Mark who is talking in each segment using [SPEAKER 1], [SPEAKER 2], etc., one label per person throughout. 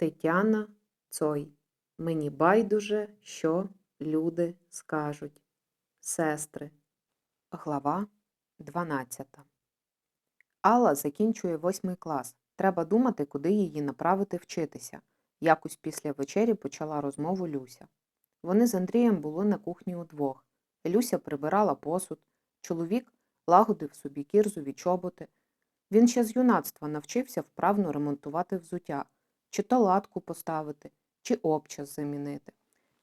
[SPEAKER 1] Тетяна Цой. Мені байдуже, що люди скажуть. Сестри. Глава 12. Алла закінчує восьмий клас. Треба думати, куди її направити вчитися. Якось після вечері почала розмову Люся. Вони з Андрієм були на кухні удвох. Люся прибирала посуд, чоловік лагодив собі кірзові чоботи. Він ще з юнацтва навчився вправно ремонтувати взуття, чи то латку поставити, чи обчас замінити.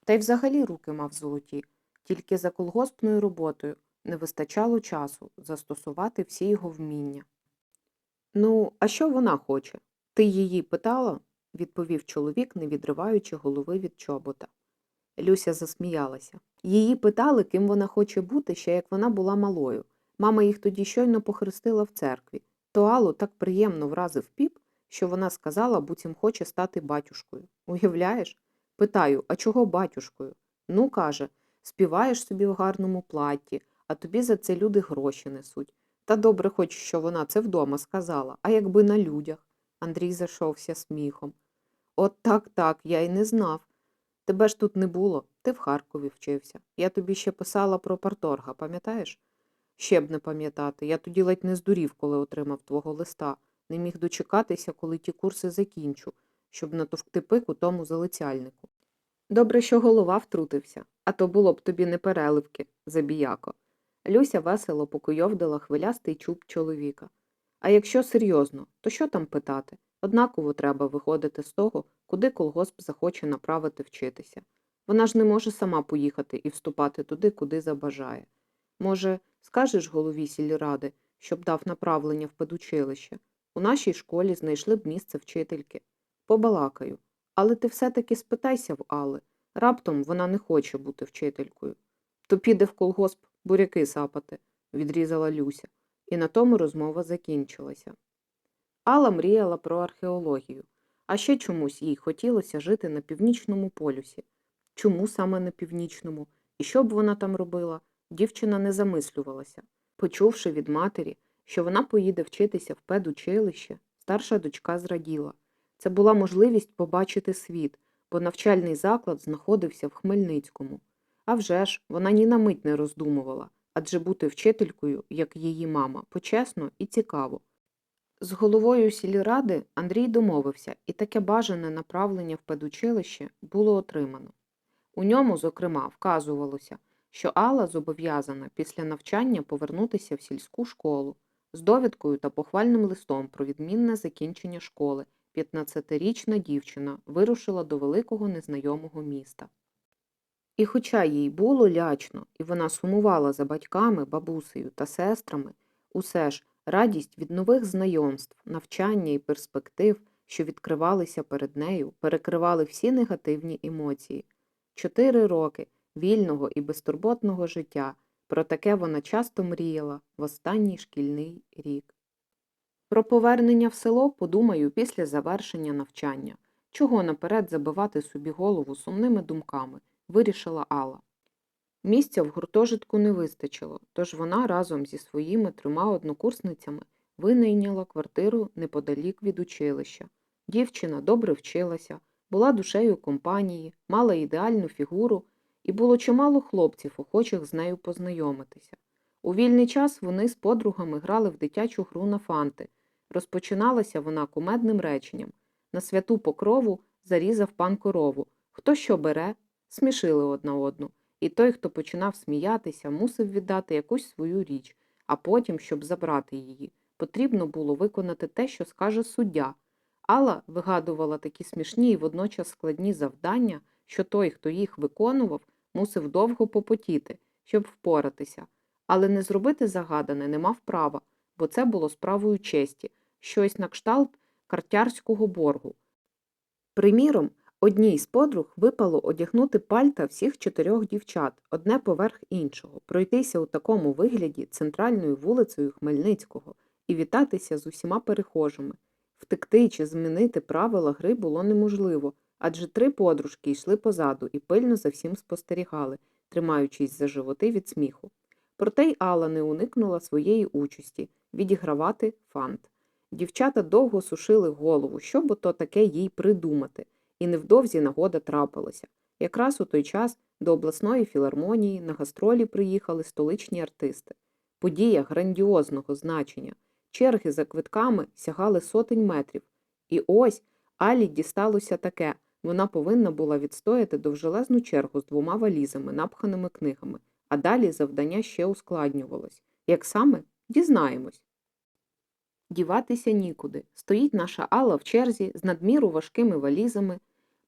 [SPEAKER 1] Та й взагалі руки мав золоті, тільки за колгоспною роботою не вистачало часу застосувати всі його вміння. Ну, а що вона хоче? Ти її питала? відповів чоловік, не відриваючи голови від чобота. Люся засміялася. Її питали, ким вона хоче бути, ще як вона була малою. Мама їх тоді щойно похрестила в церкві. То Аллу так приємно вразив піп, що вона сказала, буцім хоче стати батюшкою. Уявляєш? Питаю, а чого батюшкою? Ну, каже, співаєш собі в гарному платті, а тобі за це люди гроші несуть. Та добре хоч, що вона це вдома сказала, а якби на людях. Андрій зайшовся сміхом. От так, так, я й не знав. Тебе ж тут не було, ти в Харкові вчився. Я тобі ще писала про парторга, пам'ятаєш? Ще б не пам'ятати. Я тоді ледь не здурів, коли отримав твого листа. Не міг дочекатися, коли ті курси закінчу, щоб натовкти пику тому залицяльнику. Добре, що голова втрутився, а то було б тобі не переливки, забіяко. Люся весело покуйовдила хвилястий чуб чоловіка. А якщо серйозно, то що там питати? Однаково треба виходити з того, куди колгосп захоче направити вчитися. Вона ж не може сама поїхати і вступати туди, куди забажає. Може, скажеш голові сільради, щоб дав направлення в педучилище? У нашій школі знайшли б місце вчительки. Побалакаю. Але ти все-таки спитайся в Алли. Раптом вона не хоче бути вчителькою. То піде в колгосп буряки сапати, відрізала Люся, і на тому розмова закінчилася. Алла мріяла про археологію, а ще чомусь їй хотілося жити на північному полюсі. Чому саме на північному? І що б вона там робила? Дівчина не замислювалася. Почувши від матері, що вона поїде вчитися в педучилище, старша дочка зраділа. Це була можливість побачити світ, бо навчальний заклад знаходився в Хмельницькому. А вже ж, вона ні на мить не роздумувала, адже бути вчителькою, як її мама, почесно і цікаво. З головою сільради Андрій домовився, і таке бажане направлення в педучилище було отримано. У ньому, зокрема, вказувалося, що Алла зобов'язана після навчання повернутися в сільську школу з довідкою та похвальним листом про відмінне закінчення школи. 15-річна дівчина вирушила до великого незнайомого міста. І хоча їй було лячно, і вона сумувала за батьками, бабусею та сестрами, усе ж радість від нових знайомств, навчання і перспектив, що відкривалися перед нею, перекривали всі негативні емоції. Чотири роки вільного і безтурботного життя, про таке вона часто мріяла в останній шкільний рік. Про повернення в село подумаю після завершення навчання. Чого наперед забивати собі голову сумними думками, вирішила Алла. Місця в гуртожитку не вистачило, тож вона разом зі своїми трьома однокурсницями винайняла квартиру неподалік від училища. Дівчина добре вчилася, була душею компанії, мала ідеальну фігуру, і було чимало хлопців, охочих з нею познайомитися. У вільний час вони з подругами грали в дитячу гру на фанти. Розпочиналася вона кумедним реченням на святу покрову зарізав пан корову. Хто що бере, смішили одна одну, і той, хто починав сміятися, мусив віддати якусь свою річ, а потім, щоб забрати її, потрібно було виконати те, що скаже суддя. Алла вигадувала такі смішні і водночас складні завдання, що той, хто їх виконував, мусив довго попотіти, щоб впоратися, але не зробити загадане не мав права, бо це було справою честі, щось на кшталт картярського боргу. Приміром, одній з подруг випало одягнути пальта всіх чотирьох дівчат, одне поверх іншого, пройтися у такому вигляді центральною вулицею Хмельницького і вітатися з усіма перехожими. Втекти чи змінити правила гри було неможливо, адже три подружки йшли позаду і пильно за всім спостерігали, тримаючись за животи від сміху. Проте й Алла не уникнула своєї участі відігравати фант. Дівчата довго сушили голову, що б то таке їй придумати, і невдовзі нагода трапилася. Якраз у той час до обласної філармонії на гастролі приїхали столичні артисти. Подія грандіозного значення. Черги за квитками сягали сотень метрів. І ось Алі дісталося таке. Вона повинна була відстояти довжелезну чергу з двома валізами, напханими книгами, а далі завдання ще ускладнювалось. Як саме? Дізнаємось. Діватися нікуди. Стоїть наша Алла в черзі з надміру важкими валізами.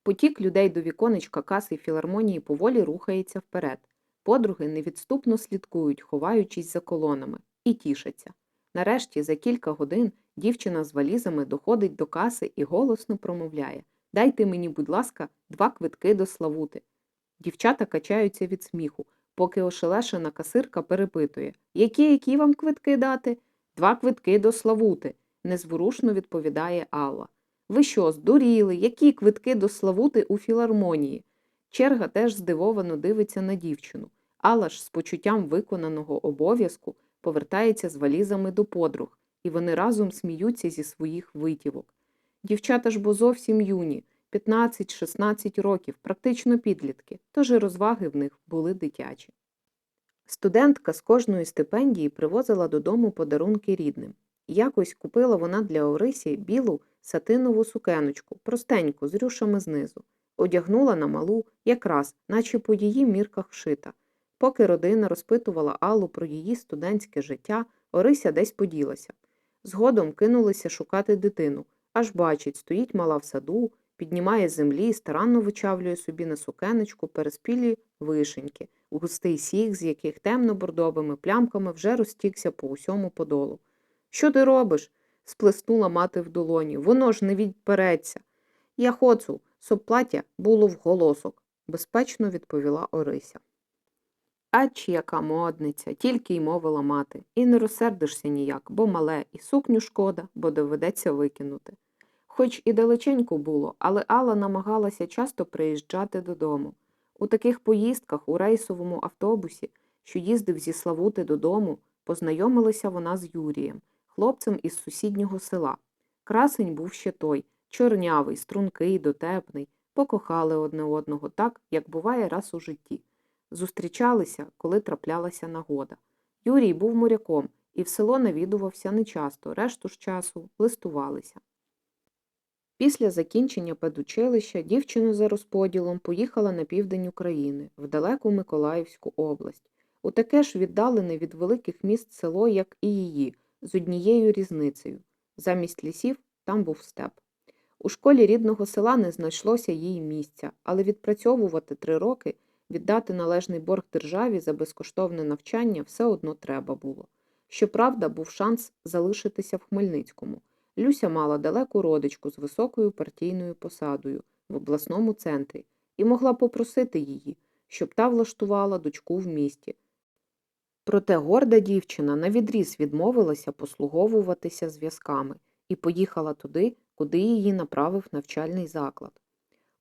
[SPEAKER 1] Потік людей до віконечка каси філармонії поволі рухається вперед. Подруги невідступно слідкують, ховаючись за колонами, і тішаться. Нарешті, за кілька годин, дівчина з валізами доходить до каси і голосно промовляє Дайте мені, будь ласка, два квитки до Славути. Дівчата качаються від сміху, поки ошелешена касирка перепитує Які, які вам квитки дати? Два квитки до Славути, незворушно відповідає Алла. Ви що, здуріли? Які квитки до Славути у філармонії? Черга теж здивовано дивиться на дівчину. Алла ж з почуттям виконаного обов'язку повертається з валізами до подруг, і вони разом сміються зі своїх витівок. Дівчата ж бо зовсім юні, 15-16 років, практично підлітки, тож і розваги в них були дитячі. Студентка з кожної стипендії привозила додому подарунки рідним. Якось купила вона для Орисі білу сатинову сукеночку, простеньку, з рюшами знизу. Одягнула на малу, якраз, наче по її мірках вшита. Поки родина розпитувала Аллу про її студентське життя, Орися десь поділася. Згодом кинулися шукати дитину. Аж бачить, стоїть мала в саду, піднімає з землі старанно вичавлює собі на сукенечку переспілі вишеньки, густий сік, з яких темно-бордовими плямками вже розтікся по усьому подолу. Що ти робиш? сплеснула мати в долоні. Воно ж не відпереться. Я хочу, щоб плаття було в голосок, безпечно відповіла Орися. Ач, яка модниця, тільки й мовила мати, і не розсердишся ніяк, бо мале, і сукню шкода, бо доведеться викинути. Хоч і далеченько було, але Алла намагалася часто приїжджати додому. У таких поїздках у рейсовому автобусі, що їздив зі Славути додому, познайомилася вона з Юрієм, хлопцем із сусіднього села. Красень був ще той, чорнявий, стрункий, дотепний, покохали одне одного так, як буває раз у житті. Зустрічалися, коли траплялася нагода. Юрій був моряком і в село навідувався нечасто, решту ж часу листувалися. Після закінчення педучилища дівчина за розподілом поїхала на південь України, в далеку Миколаївську область, у таке ж віддалене від великих міст село, як і її, з однією різницею. Замість лісів там був степ. У школі рідного села не знайшлося їй місця, але відпрацьовувати три роки – Віддати належний борг державі за безкоштовне навчання все одно треба було. Щоправда, був шанс залишитися в Хмельницькому. Люся мала далеку родичку з високою партійною посадою в обласному центрі і могла попросити її, щоб та влаштувала дочку в місті. Проте горда дівчина навідріз відмовилася послуговуватися зв'язками і поїхала туди, куди її направив навчальний заклад.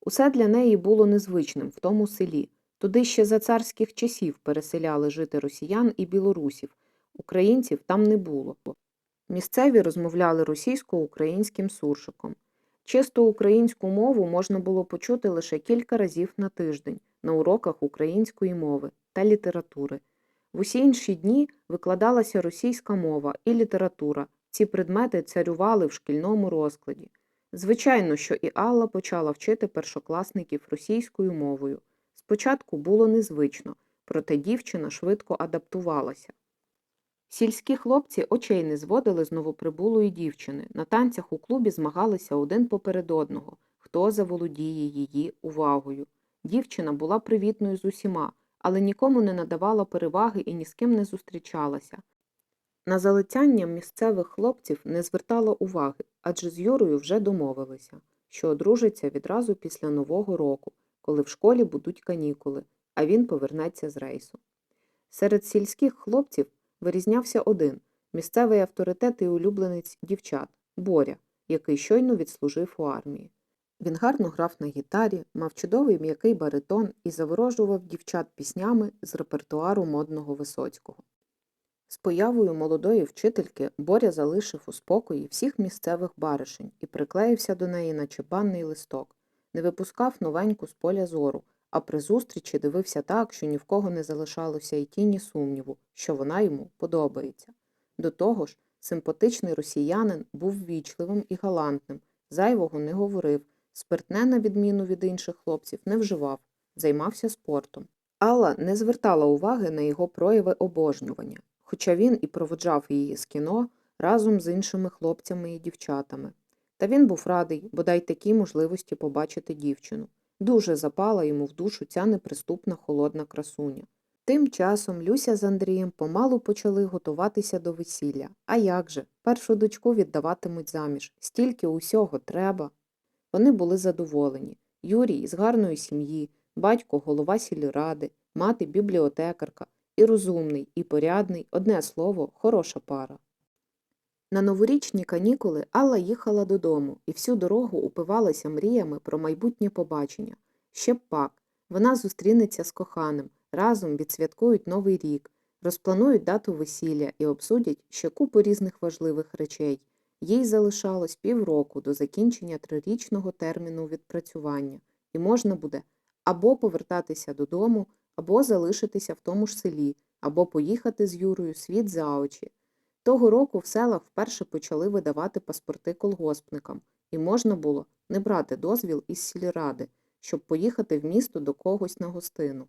[SPEAKER 1] Усе для неї було незвичним в тому селі. Туди ще за царських часів переселяли жити росіян і білорусів. Українців там не було. Місцеві розмовляли російсько-українським суршиком. Чисто українську мову можна було почути лише кілька разів на тиждень на уроках української мови та літератури. В усі інші дні викладалася російська мова і література. Ці предмети царювали в шкільному розкладі. Звичайно, що і Алла почала вчити першокласників російською мовою. Спочатку було незвично, проте дівчина швидко адаптувалася. Сільські хлопці очей не зводили з новоприбулої дівчини, на танцях у клубі змагалися один поперед одного, хто заволодіє її увагою. Дівчина була привітною з усіма, але нікому не надавала переваги і ні з ким не зустрічалася. На залицяння місцевих хлопців не звертала уваги, адже з Юрою вже домовилися, що одружиться відразу після Нового року коли в школі будуть канікули, а він повернеться з рейсу. Серед сільських хлопців вирізнявся один місцевий авторитет і улюбленець дівчат Боря, який щойно відслужив у армії. Він гарно грав на гітарі, мав чудовий м'який баритон і заворожував дівчат піснями з репертуару модного Висоцького. З появою молодої вчительки Боря залишив у спокої всіх місцевих баришень і приклеївся до неї, наче банний листок, не випускав новеньку з поля зору, а при зустрічі дивився так, що ні в кого не залишалося й тіні сумніву, що вона йому подобається. До того ж, симпатичний росіянин був ввічливим і галантним, зайвого не говорив, спиртне, на відміну від інших хлопців, не вживав, займався спортом. Алла не звертала уваги на його прояви обожнювання, хоча він і проводжав її з кіно разом з іншими хлопцями і дівчатами. Та він був радий, бодай такій можливості побачити дівчину. Дуже запала йому в душу ця неприступна холодна красуня. Тим часом Люся з Андрієм помалу почали готуватися до весілля. А як же? Першу дочку віддаватимуть заміж. Стільки усього треба. Вони були задоволені. Юрій з гарної сім'ї, батько голова сільради, мати бібліотекарка, і розумний, і порядний, одне слово, хороша пара. На новорічні канікули Алла їхала додому і всю дорогу упивалася мріями про майбутнє побачення. Ще б пак, вона зустрінеться з коханим, разом відсвяткують Новий рік, розпланують дату весілля і обсудять ще купу різних важливих речей. Їй залишалось півроку до закінчення трирічного терміну відпрацювання, і можна буде або повертатися додому, або залишитися в тому ж селі, або поїхати з Юрою світ за очі. Того року в селах вперше почали видавати паспорти колгоспникам, і можна було не брати дозвіл із сільради, щоб поїхати в місто до когось на гостину.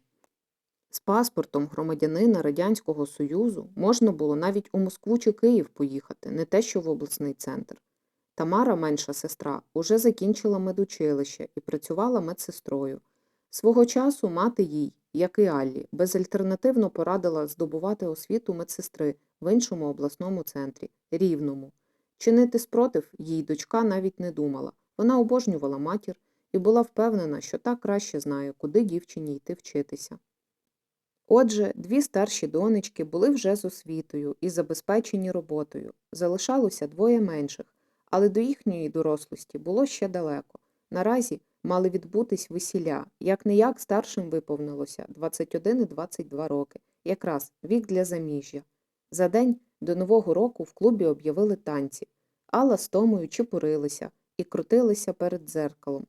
[SPEAKER 1] З паспортом громадянина Радянського Союзу можна було навіть у Москву чи Київ поїхати, не те що в обласний центр. Тамара, менша сестра, уже закінчила медучилище і працювала медсестрою. Свого часу мати їй, як і Аллі, безальтернативно порадила здобувати освіту медсестри в іншому обласному центрі Рівному. Чинити спротив їй дочка навіть не думала. Вона обожнювала матір і була впевнена, що та краще знає, куди дівчині йти вчитися. Отже, дві старші донечки були вже з освітою і забезпечені роботою. Залишалося двоє менших, але до їхньої дорослості було ще далеко. Наразі мали відбутись весілля, як не як старшим виповнилося 21 і 22 роки, якраз вік для заміжжя. За день до Нового року в клубі об'явили танці. Алла з Томою чепурилися і крутилися перед дзеркалом.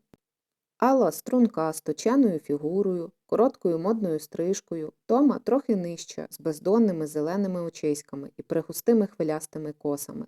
[SPEAKER 1] Алла струнка з точеною фігурою, короткою модною стрижкою, Тома трохи нижча, з бездонними зеленими очиськами і пригустими хвилястими косами.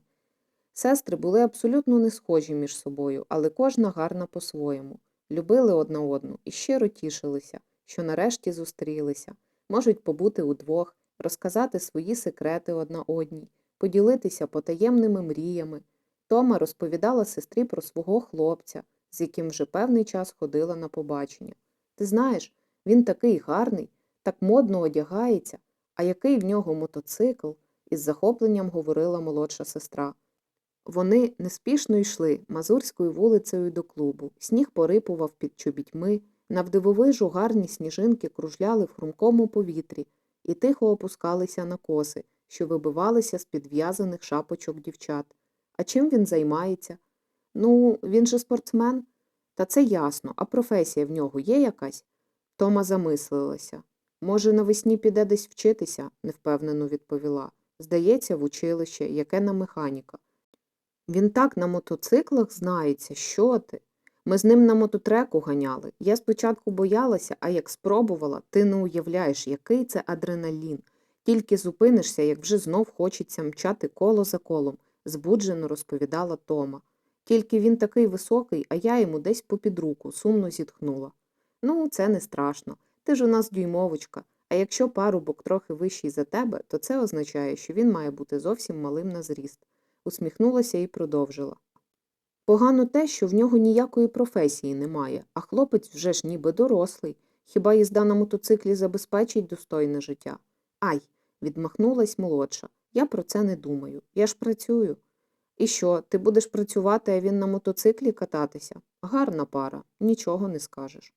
[SPEAKER 1] Сестри були абсолютно не схожі між собою, але кожна гарна по-своєму. Любили одна одну і щиро тішилися, що нарешті зустрілися, можуть побути удвох, розказати свої секрети одна одній, поділитися потаємними мріями. Тома розповідала сестрі про свого хлопця, з яким вже певний час ходила на побачення. Ти знаєш, він такий гарний, так модно одягається, а який в нього мотоцикл, із захопленням говорила молодша сестра. Вони неспішно йшли мазурською вулицею до клубу, сніг порипував під чобітьми, навдивовижу гарні сніжинки кружляли в хрумкому повітрі і тихо опускалися на коси, що вибивалися з підв'язаних шапочок дівчат. А чим він займається? Ну, він же спортсмен. Та це ясно, а професія в нього є якась? Тома замислилася. Може, навесні піде десь вчитися, невпевнено відповіла. Здається, в училище, яке на механіка. Він так на мотоциклах знається, що ти? Ми з ним на мототреку ганяли. Я спочатку боялася, а як спробувала, ти не уявляєш, який це адреналін. Тільки зупинишся, як вже знов хочеться мчати коло за колом, збуджено розповідала Тома. Тільки він такий високий, а я йому десь попід руку, сумно зітхнула. Ну, це не страшно. Ти ж у нас дюймовочка, а якщо парубок трохи вищий за тебе, то це означає, що він має бути зовсім малим на зріст. Усміхнулася і продовжила. Погано те, що в нього ніякої професії немає, а хлопець вже ж ніби дорослий. Хіба їзда на мотоциклі забезпечить достойне життя? Ай, відмахнулась молодша. Я про це не думаю. Я ж працюю. І що, ти будеш працювати, а він на мотоциклі кататися? Гарна пара, нічого не скажеш.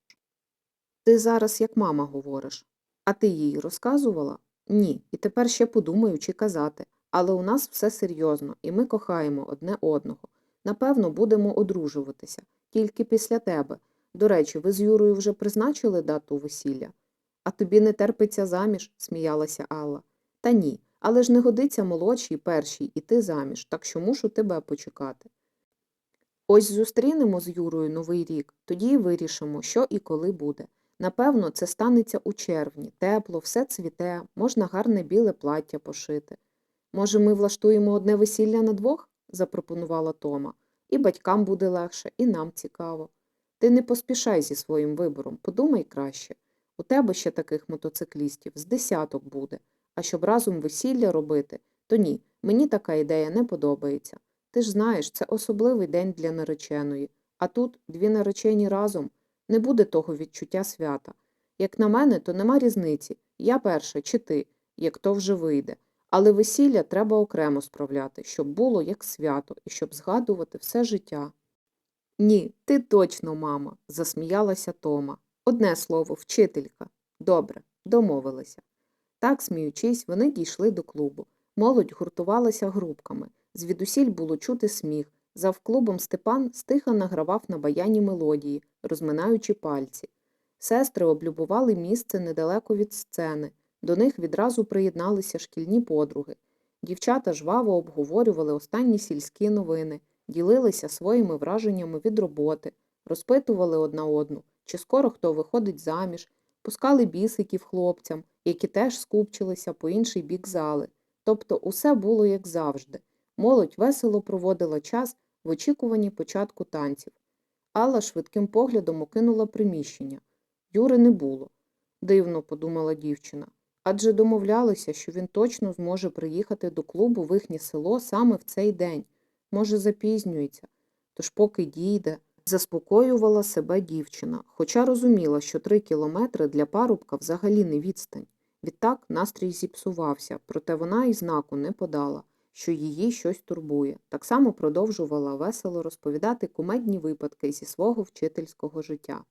[SPEAKER 1] Ти зараз як мама говориш. А ти їй розказувала? Ні, і тепер ще подумаю, чи казати. Але у нас все серйозно, і ми кохаємо одне одного. Напевно, будемо одружуватися, тільки після тебе. До речі, ви з Юрою вже призначили дату весілля? А тобі не терпиться заміж, сміялася Алла. Та ні, Але ж не годиться молодшій першій іти заміж, так що мушу тебе почекати. Ось зустрінемо з Юрою Новий рік, тоді й вирішимо, що і коли буде. Напевно, це станеться у червні, тепло, все цвіте, можна гарне біле плаття пошити. Може, ми влаштуємо одне весілля на двох? Запропонувала Тома. І батькам буде легше, і нам цікаво. Ти не поспішай зі своїм вибором, подумай краще. У тебе ще таких мотоциклістів з десяток буде, а щоб разом весілля робити, то ні, мені така ідея не подобається. Ти ж знаєш, це особливий день для нареченої, а тут дві наречені разом не буде того відчуття свята. Як на мене, то нема різниці я перша чи ти, як то вже вийде. Але весілля треба окремо справляти, щоб було як свято і щоб згадувати все життя. Ні, ти точно, мама, засміялася Тома. Одне слово, вчителька. Добре, домовилися. Так, сміючись, вони дійшли до клубу. Молодь гуртувалася групками. Звідусіль було чути сміх. Завклубом Степан стиха награвав на баяні мелодії, розминаючи пальці. Сестри облюбували місце недалеко від сцени. До них відразу приєдналися шкільні подруги. Дівчата жваво обговорювали останні сільські новини, ділилися своїми враженнями від роботи, розпитували одна одну, чи скоро хто виходить заміж, пускали бісиків хлопцям, які теж скупчилися по інший бік зали. Тобто усе було як завжди. Молодь весело проводила час в очікуванні початку танців. Алла швидким поглядом окинула приміщення. Юри не було. Дивно, подумала дівчина. Адже домовлялися, що він точно зможе приїхати до клубу в їхнє село саме в цей день. Може, запізнюється. Тож поки дійде, заспокоювала себе дівчина, хоча розуміла, що три кілометри для парубка взагалі не відстань. Відтак настрій зіпсувався, проте вона і знаку не подала, що її щось турбує. Так само продовжувала весело розповідати кумедні випадки зі свого вчительського життя.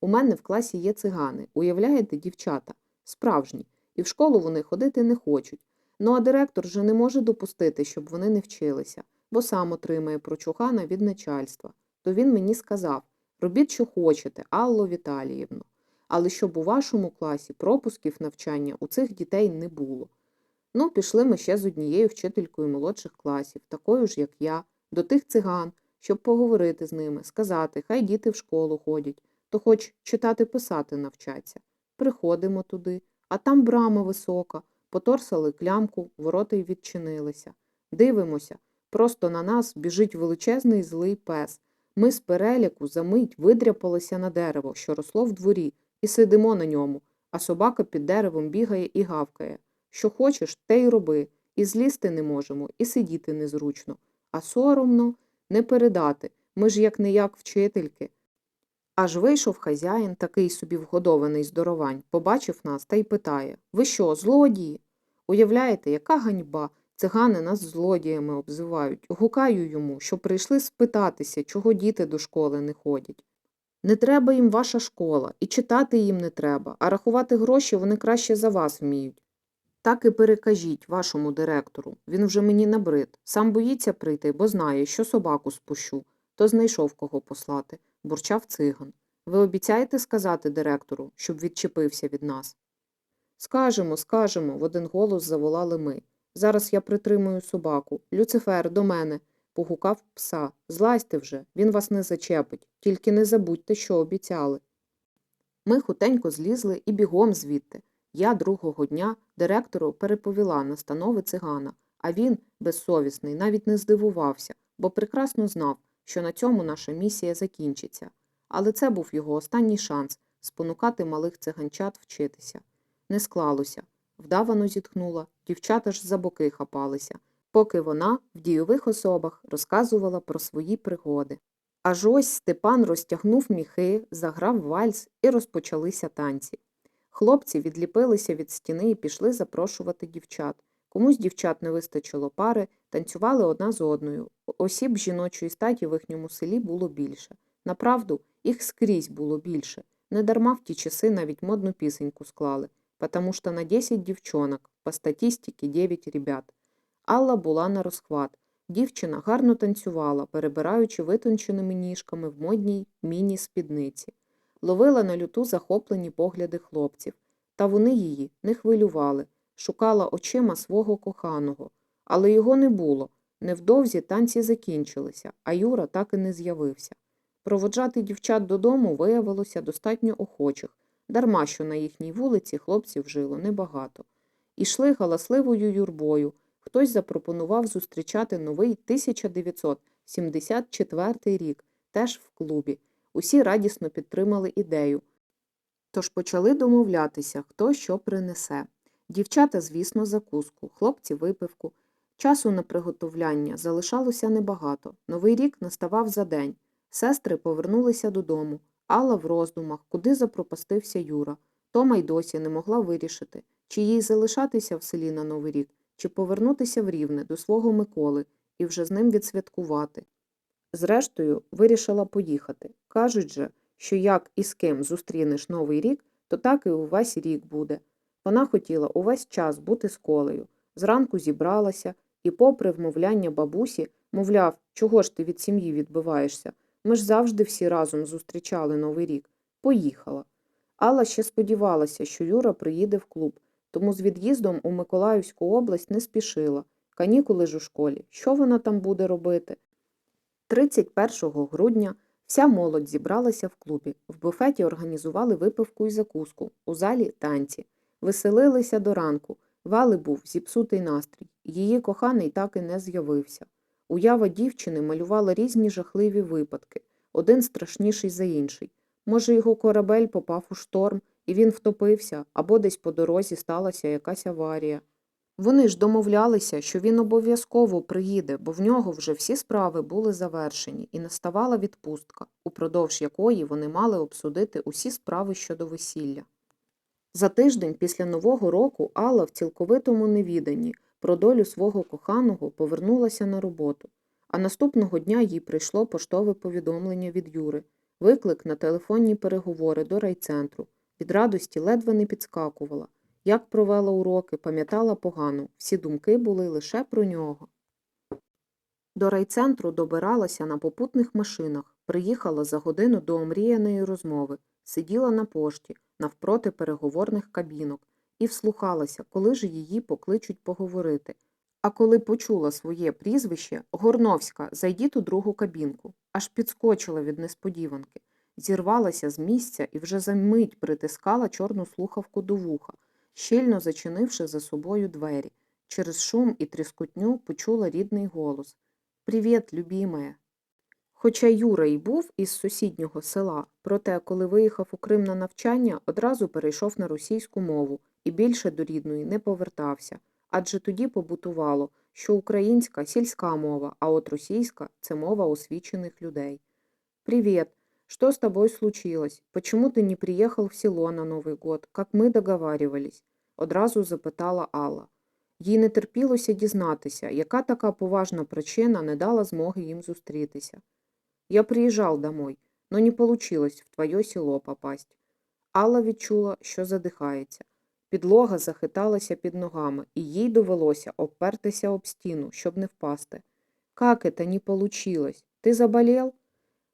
[SPEAKER 1] У мене в класі є цигани, уявляєте, дівчата, справжні, і в школу вони ходити не хочуть. Ну а директор же не може допустити, щоб вони не вчилися, бо сам отримає прочухана від начальства. То він мені сказав робіть, що хочете, Алло Віталіївно. Але щоб у вашому класі пропусків навчання у цих дітей не було. Ну, пішли ми ще з однією вчителькою молодших класів, такою ж, як я, до тих циган, щоб поговорити з ними, сказати, хай діти в школу ходять, то хоч читати писати навчаться. Приходимо туди, а там брама висока, поторсали клямку, ворота й відчинилися. Дивимося, просто на нас біжить величезний злий пес. Ми з переляку за мить видряпалися на дерево, що росло в дворі, і сидимо на ньому, а собака під деревом бігає і гавкає. Що хочеш, те й роби, і злізти не можемо, і сидіти незручно. А соромно не передати, ми ж як не як вчительки. Аж вийшов хазяїн, такий собі вгодований здоровань, побачив нас та й питає Ви що, злодії? Уявляєте, яка ганьба? Цигани нас злодіями обзивають. Гукаю йому, що прийшли спитатися, чого діти до школи не ходять. Не треба їм ваша школа, і читати їм не треба, а рахувати гроші вони краще за вас вміють. Так і перекажіть вашому директору. Він вже мені набрид. Сам боїться прийти, бо знає, що собаку спущу. То знайшов кого послати, бурчав циган. Ви обіцяєте сказати директору, щоб відчепився від нас? Скажемо, скажемо, в один голос заволали ми. Зараз я притримую собаку. Люцифер, до мене. Погукав пса. Злазьте вже, він вас не зачепить. Тільки не забудьте, що обіцяли. Ми хутенько злізли і бігом звідти. Я другого дня директору переповіла настанови цигана, а він, безсовісний, навіть не здивувався, бо прекрасно знав, що на цьому наша місія закінчиться. Але це був його останній шанс спонукати малих циганчат вчитися. Не склалося. Вдавано зітхнула, дівчата ж за боки хапалися, поки вона в дійових особах розказувала про свої пригоди. Аж ось Степан розтягнув міхи, заграв вальс і розпочалися танці. Хлопці відліпилися від стіни і пішли запрошувати дівчат. Комусь дівчат не вистачило пари, танцювали одна з одною. Осіб жіночої статі в їхньому селі було більше. Направду, їх скрізь було більше. Недарма в ті часи навіть модну пісеньку склали, потому що на 10 дівчонок, по статистиці 9 ребят. Алла була на розхват. Дівчина гарно танцювала, перебираючи витонченими ніжками в модній міні-спідниці. Ловила на люту захоплені погляди хлопців. Та вони її не хвилювали. Шукала очима свого коханого, але його не було. Невдовзі танці закінчилися, а Юра так і не з'явився. Проводжати дівчат додому виявилося достатньо охочих, дарма що на їхній вулиці хлопців жило небагато. Ішли галасливою юрбою. Хтось запропонував зустрічати новий 1974 рік, теж в клубі. Усі радісно підтримали ідею. Тож почали домовлятися, хто що принесе. Дівчата, звісно, закуску, хлопці випивку. Часу на приготовляння залишалося небагато. Новий рік наставав за день. Сестри повернулися додому. Алла в роздумах, куди запропастився Юра. Тома й досі не могла вирішити, чи їй залишатися в селі на Новий рік, чи повернутися в Рівне до свого Миколи і вже з ним відсвяткувати. Зрештою, вирішила поїхати. Кажуть же, що як і з ким зустрінеш Новий рік, то так і увесь рік буде. Вона хотіла увесь час бути з колею. Зранку зібралася і, попри вмовляння бабусі, мовляв, чого ж ти від сім'ї відбиваєшся? Ми ж завжди всі разом зустрічали Новий рік. Поїхала. Алла ще сподівалася, що Юра приїде в клуб, тому з від'їздом у Миколаївську область не спішила. Канікули ж у школі. Що вона там буде робити? 31 грудня вся молодь зібралася в клубі. В буфеті організували випивку і закуску, у залі танці. Веселилися до ранку. Вали був зіпсутий настрій. Її коханий так і не з'явився. Уява дівчини малювала різні жахливі випадки, один страшніший за інший. Може, його корабель попав у шторм, і він втопився, або десь по дорозі сталася якась аварія. Вони ж домовлялися, що він обов'язково приїде, бо в нього вже всі справи були завершені, і наставала відпустка, упродовж якої вони мали обсудити усі справи щодо весілля. За тиждень після Нового року Алла в цілковитому невіданні про долю свого коханого повернулася на роботу, а наступного дня їй прийшло поштове повідомлення від Юри, виклик на телефонні переговори до райцентру. Від радості ледве не підскакувала. Як провела уроки, пам'ятала погано, всі думки були лише про нього. До райцентру добиралася на попутних машинах, приїхала за годину до омріяної розмови, сиділа на пошті, навпроти переговорних кабінок, і вслухалася, коли ж її покличуть поговорити. А коли почула своє прізвище Горновська, зайдіть у другу кабінку, аж підскочила від несподіванки, зірвалася з місця і вже за мить притискала чорну слухавку до вуха, щільно зачинивши за собою двері. Через шум і тріскотню почула рідний голос Привіт, любімая. Хоча Юра й був із сусіднього села, проте, коли виїхав у Крим на навчання, одразу перейшов на російську мову і більше до рідної не повертався, адже тоді побутувало, що українська – сільська мова, а от російська – це мова освічених людей. «Привет! Что с тобой случилось? Почему ты не приехал в село на Новый год, как ми договаривались?» – одразу запитала Алла. Їй не терпілося дізнатися, яка така поважна причина не дала змоги їм зустрітися. Я приїжджав домой, но не получилось в твоє село попасть. Алла відчула, що задихається. Підлога захиталася під ногами, і їй довелося обпертися об стіну, щоб не впасти. Как это не получилось? Ты заболел?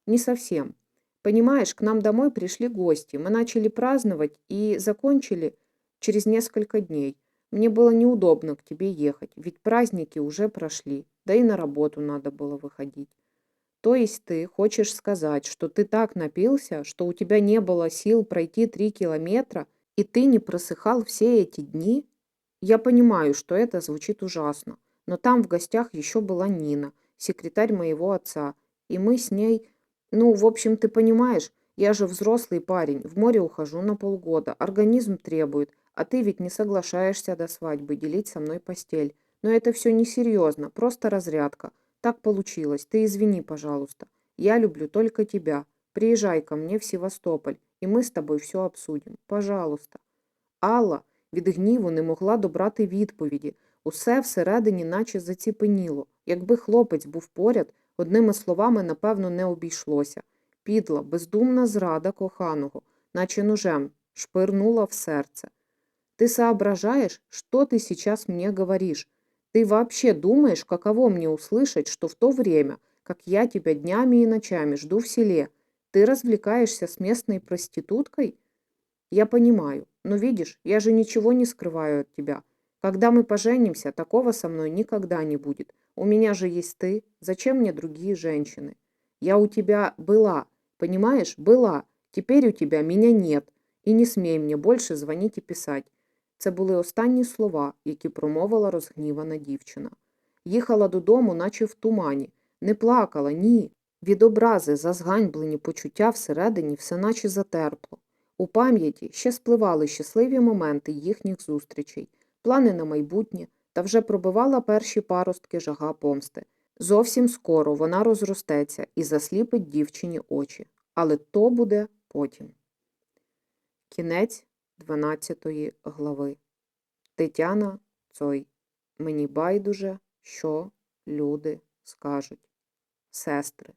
[SPEAKER 1] Не совсем. Понимаешь, к нам домой пришли гости. Мы начали праздновать и закончили через несколько дней. Мне было неудобно к тебе ехать, ведь праздники уже прошли, да и на работу надо было выходить. То есть ты хочешь сказать, что ты так напился, что у тебя не было сил пройти три километра, и ты не просыхал все эти дни? Я понимаю, что это звучит ужасно, но там в гостях еще была Нина, секретарь моего отца, и мы с ней... Ну, в общем, ты понимаешь, я же взрослый парень, в море ухожу на полгода, организм требует, а ты ведь не соглашаешься до свадьбы делить со мной постель. Но это все несерьезно, просто разрядка. Так получилось, ты извини, пожалуйста. Я люблю только тебя. Приезжай ко мне в Севастополь, и мы с тобой все обсудим. Пожалуйста. Алла від гніву не могла добрати відповіді. Усе всередині наче заціпеніло. Якби хлопець був поряд, одними словами, напевно, не обійшлося. Підла, бездумна зрада коханого, наче ножем, шпирнула в серце. Ты соображаешь, что ты сейчас мне говоришь? Ты вообще думаешь, каково мне услышать, что в то время, как я тебя днями и ночами жду в селе, ты развлекаешься с местной проституткой? Я понимаю, но видишь, я же ничего не скрываю от тебя. Когда мы поженимся, такого со мной никогда не будет. У меня же есть ты. Зачем мне другие женщины? Я у тебя была, понимаешь, была. Теперь у тебя меня нет. І не смій мені більше дзвонити і писати. Це були останні слова, які промовила розгнівана дівчина. Їхала додому, наче в тумані. Не плакала, ні. Від образи за зганьблені почуття всередині все наче затерпло. У пам'яті ще спливали щасливі моменти їхніх зустрічей, плани на майбутнє, та вже пробивала перші паростки жага помсти. Зовсім скоро вона розростеться і засліпить дівчині очі. Але то буде потім. Кінець 12 глави. Тетяна Цой. Мені байдуже, що люди скажуть. Сестри.